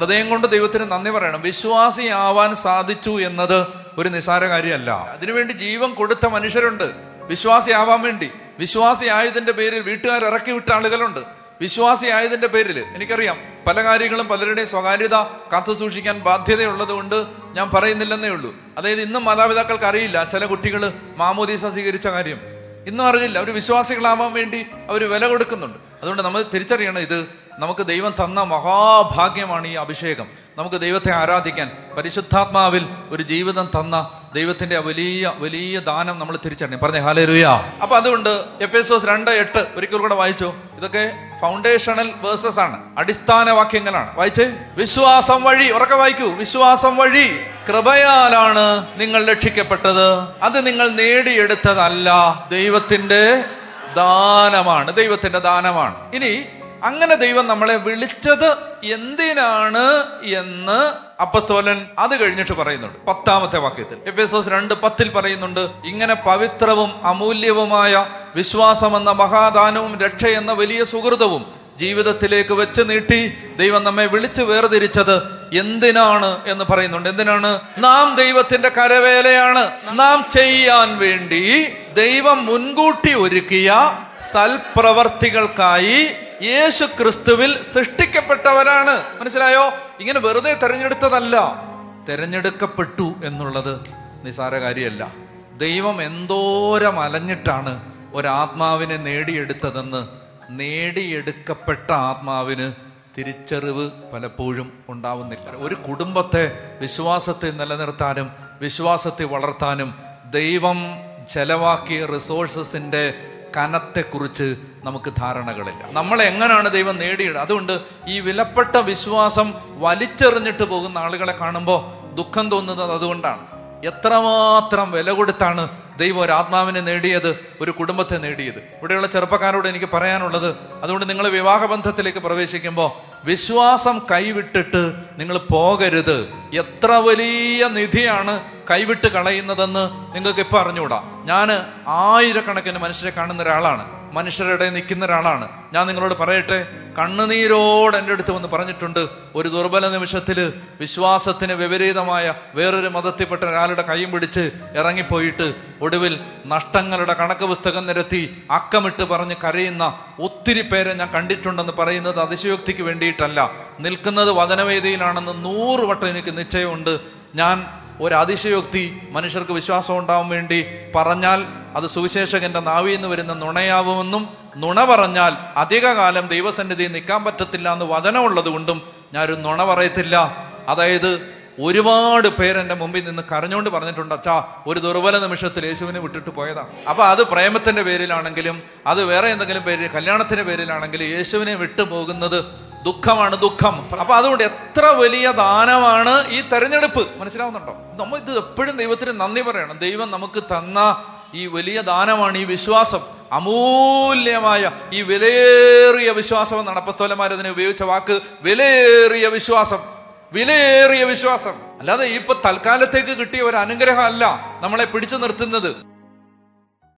ഹൃദയം കൊണ്ട് ദൈവത്തിന് നന്ദി പറയണം. വിശ്വാസിയാവാൻ സാധിച്ചു എന്നത് ഒരു നിസാര കാര്യമല്ല. അതിനുവേണ്ടി ജീവൻ കൊടുത്ത മനുഷ്യരുണ്ട്. വിശ്വാസിയാവാൻ വേണ്ടി. വിശ്വാസിയായതിന്റെ പേരിൽ വീട്ടുകാർ ഇറക്കി വിട്ട ആളുകളുണ്ട്. വിശ്വാസിയായതിന്റെ പേരിൽ എനിക്കറിയാം പല കാര്യങ്ങളും പലരുടെയും സ്വകാര്യത കാത്തു സൂക്ഷിക്കാൻ ബാധ്യതയുള്ളത് കൊണ്ട് ഞാൻ പറയുന്നില്ലെന്നേ ഉള്ളൂ. അതായത് ഇന്നും മാതാപിതാക്കൾക്ക് അറിയില്ല ചില കുട്ടികൾ മാമോദീസ സ്വീകരിച്ച കാര്യം. ഇന്നും അറിയില്ല അവർ വിശ്വാസികളാവാൻ വേണ്ടി അവർ വില കൊടുക്കുന്നുണ്ട്. അതുകൊണ്ട് നമ്മൾ തിരിച്ചറിയണം ഇത് നമുക്ക് ദൈവം തന്ന മഹാഭാഗ്യമാണ് ഈ അഭിഷേകം. നമുക്ക് ദൈവത്തെ ആരാധിക്കാൻ പരിശുദ്ധാത്മാവിൽ ഒരു ജീവിതം തന്ന ദൈവത്തിന്റെ വലിയ വലിയ ദാനം നമ്മൾ തിരിച്ചറിഞ്ഞു. പറഞ്ഞേ ഹാലേ രുയാ അപ്പൊ അതുകൊണ്ട് എസ് രണ്ട് എട്ട് ഒരിക്കൽ കൂടെ വായിച്ചു? ഇതൊക്കെ ഫൗണ്ടേഷണൽ വേഴ്സസ് ആണ്. അടിസ്ഥാന വാക്യങ്ങളാണ്. വായിച്ചേ? വിശ്വാസം വഴി ഉറക്കെ വായിക്കൂ. വിശ്വാസം വഴി കൃപയാലാണ് നിങ്ങൾ രക്ഷിക്കപ്പെട്ടത്. അത് നിങ്ങൾ നേടിയെടുത്തതല്ല. ദൈവത്തിന്റെ ദാനമാണ്. ദൈവത്തിന്റെ ദാനമാണ്. ഇനി അങ്ങനെ ദൈവം നമ്മളെ വിളിച്ചത് എന്തിനാണ് എന്ന് അപ്പസ്തോലൻ അത് കഴിഞ്ഞിട്ട് പറയുന്നുണ്ട്. പത്താമത്തെ വാക്യത്തിൽ. എഫ് എസ് ഓസ് രണ്ട് പത്തിൽ പറയുന്നുണ്ട് ഇങ്ങനെ പവിത്രവും അമൂല്യവുമായ വിശ്വാസമെന്ന മഹാദാനവും രക്ഷ എന്ന വലിയ സുഹൃതവും ജീവിതത്തിലേക്ക് വെച്ച് നീട്ടി ദൈവം നമ്മെ വിളിച്ചു വേർതിരിച്ചത് എന്തിനാണ് എന്ന് പറയുന്നുണ്ട്. എന്തിനാണ്? നാം ദൈവത്തിന്റെ കരവേലയാണ്. നാം ചെയ്യാൻ വേണ്ടി ദൈവം മുൻകൂട്ടി ഒരുക്കിയ സൽപ്രവർത്തികൾക്കായി യേശു ക്രിസ്തുവിൽ സൃഷ്ടിക്കപ്പെട്ടവരാണ്. മനസ്സിലായോ? ഇങ്ങനെ വെറുതെ തെരഞ്ഞെടുത്തതല്ല. തെരഞ്ഞെടുക്കപ്പെട്ടു എന്നുള്ളത് നിസാര കാര്യമല്ല. ദൈവം എന്തോരം അലഞ്ഞിട്ടാണ് ഒരാത്മാവിനെ നേടിയെടുത്തതെന്ന് നേടിയെടുക്കപ്പെട്ട ആത്മാവിന് തിരിച്ചറിവ് പലപ്പോഴും ഉണ്ടാവുന്നില്ല. ഒരു കുടുംബത്തെ വിശ്വാസത്തെ നിലനിർത്താനും വിശ്വാസത്തെ വളർത്താനും ദൈവം ചെലവാക്കിയ റിസോഴ്സസിന്റെ കനത്തെക്കുറിച്ച് നമുക്ക് ധാരണകളില്ല. നമ്മൾ എങ്ങനെയാണ് ദൈവം നേടിയത്? അതുകൊണ്ട് ഈ വിലപ്പെട്ട വിശ്വാസം വലിച്ചെറിഞ്ഞിട്ട് പോകുന്ന ആളുകളെ കാണുമ്പോൾ ദുഃഖം തോന്നുന്നത് അതുകൊണ്ടാണ്. എത്രമാത്രം വില കൊടുത്താണ് ദൈവം ഒരു ആത്മാവിനെ നേടിയത് ഒരു കുടുംബത്തെ നേടിയത്. ഇവിടെയുള്ള ചെറുപ്പക്കാരോട് എനിക്ക് പറയാനുള്ളത് അതുകൊണ്ട് നിങ്ങൾ വിവാഹബന്ധത്തിലേക്ക് പ്രവേശിക്കുമ്പോൾ വിശ്വാസം കൈവിട്ടിട്ട് നിങ്ങൾ പോകരുത്. എത്ര വലിയ നിധിയാണ് കൈവിട്ട് കളയുന്നതെന്ന് നിങ്ങൾക്ക് ഇപ്പൊ അറിഞ്ഞുകൂടാ. ഞാൻ ആയിരക്കണക്കിന് മനുഷ്യരെ കാണുന്ന ഒരാളാണ്. മനുഷ്യരുടെ നിൽക്കുന്ന ഒരാളാണ്. ഞാൻ നിങ്ങളോട് പറയട്ടെ കണ്ണുനീരോട് എന്റെ അടുത്ത് വന്ന് പറഞ്ഞിട്ടുണ്ട് ഒരു ദുർബല നിമിഷത്തിൽ വിശ്വാസത്തിന് വിപരീതമായ വേറൊരു മതത്തിൽപ്പെട്ട ഒരാളുടെ കൈയും പിടിച്ച് ഇറങ്ങിപ്പോയിട്ട് ഒടുവിൽ നഷ്ടങ്ങളുടെ കണക്ക് പുസ്തകം നിരത്തി അക്കമിട്ട് പറഞ്ഞ് കരയുന്ന ഒത്തിരി പേരെ ഞാൻ കണ്ടിട്ടുണ്ടെന്ന് പറയുന്നത് അതിശയോക്തിക്ക് വേണ്ടിയിട്ടല്ല. നിൽക്കുന്നത് വചനവേദിയിലാണെന്ന് നൂറ് വട്ടം എനിക്ക് നിശ്ചയമുണ്ട്. ഞാൻ ഒരു അതിശയോക്തി മനുഷ്യർക്ക് വിശ്വാസം ഉണ്ടാവാൻ വേണ്ടി പറഞ്ഞാൽ അത് സുവിശേഷകന്റെ നാവിൽ നിന്ന് വരുന്ന നുണയാവുമെന്നും നുണ പറഞ്ഞാൽ അധികകാലം ദൈവസന്നിധിയിൽ നിൽക്കാൻ പറ്റത്തില്ല എന്ന് വചനമുള്ളത് കൊണ്ടും ഞാനൊരു നുണ പറയത്തില്ല. അതായത് ഒരുപാട് പേരെന്റെ മുമ്പിൽ നിന്ന് കരഞ്ഞുകൊണ്ട് പറഞ്ഞിട്ടുണ്ട് അച്ഛാ ഒരു ദുർബല നിമിഷത്തിൽ യേശുവിനെ വിട്ടിട്ട് പോയതാണ് അപ്പൊ അത് പ്രേമത്തിന്റെ പേരിലാണെങ്കിലും അത് വേറെ എന്തെങ്കിലും പേര് കല്യാണത്തിന്റെ പേരിലാണെങ്കിലും യേശുവിനെ വിട്ടു പോകുന്നത് ദുഃഖമാണ് ദുഃഖം. അപ്പൊ അതുകൊണ്ട് എത്ര വലിയ ദാനമാണ് ഈ തെരഞ്ഞെടുപ്പ്. മനസ്സിലാവുന്നുണ്ടോ? നമ്മൾ ഇത് എപ്പോഴും ദൈവത്തിന് നന്ദി പറയണം. ദൈവം നമുക്ക് തന്ന ഈ വലിയ ദാനമാണ് ഈ വിശ്വാസം. അമൂല്യമായ ഈ വിലയേറിയ വിശ്വാസം എന്നാണ് അപ്പസ്തോലന്മാരതിനെ ഉപയോഗിച്ച വാക്ക് വിലയേറിയ വിശ്വാസം. വിലയേറിയ വിശ്വാസം. അല്ലാതെ ഇപ്പൊ തൽക്കാലത്തേക്ക് കിട്ടിയ ഒരു അനുഗ്രഹം അല്ല നമ്മളെ പിടിച്ചു നിർത്തുന്നത്.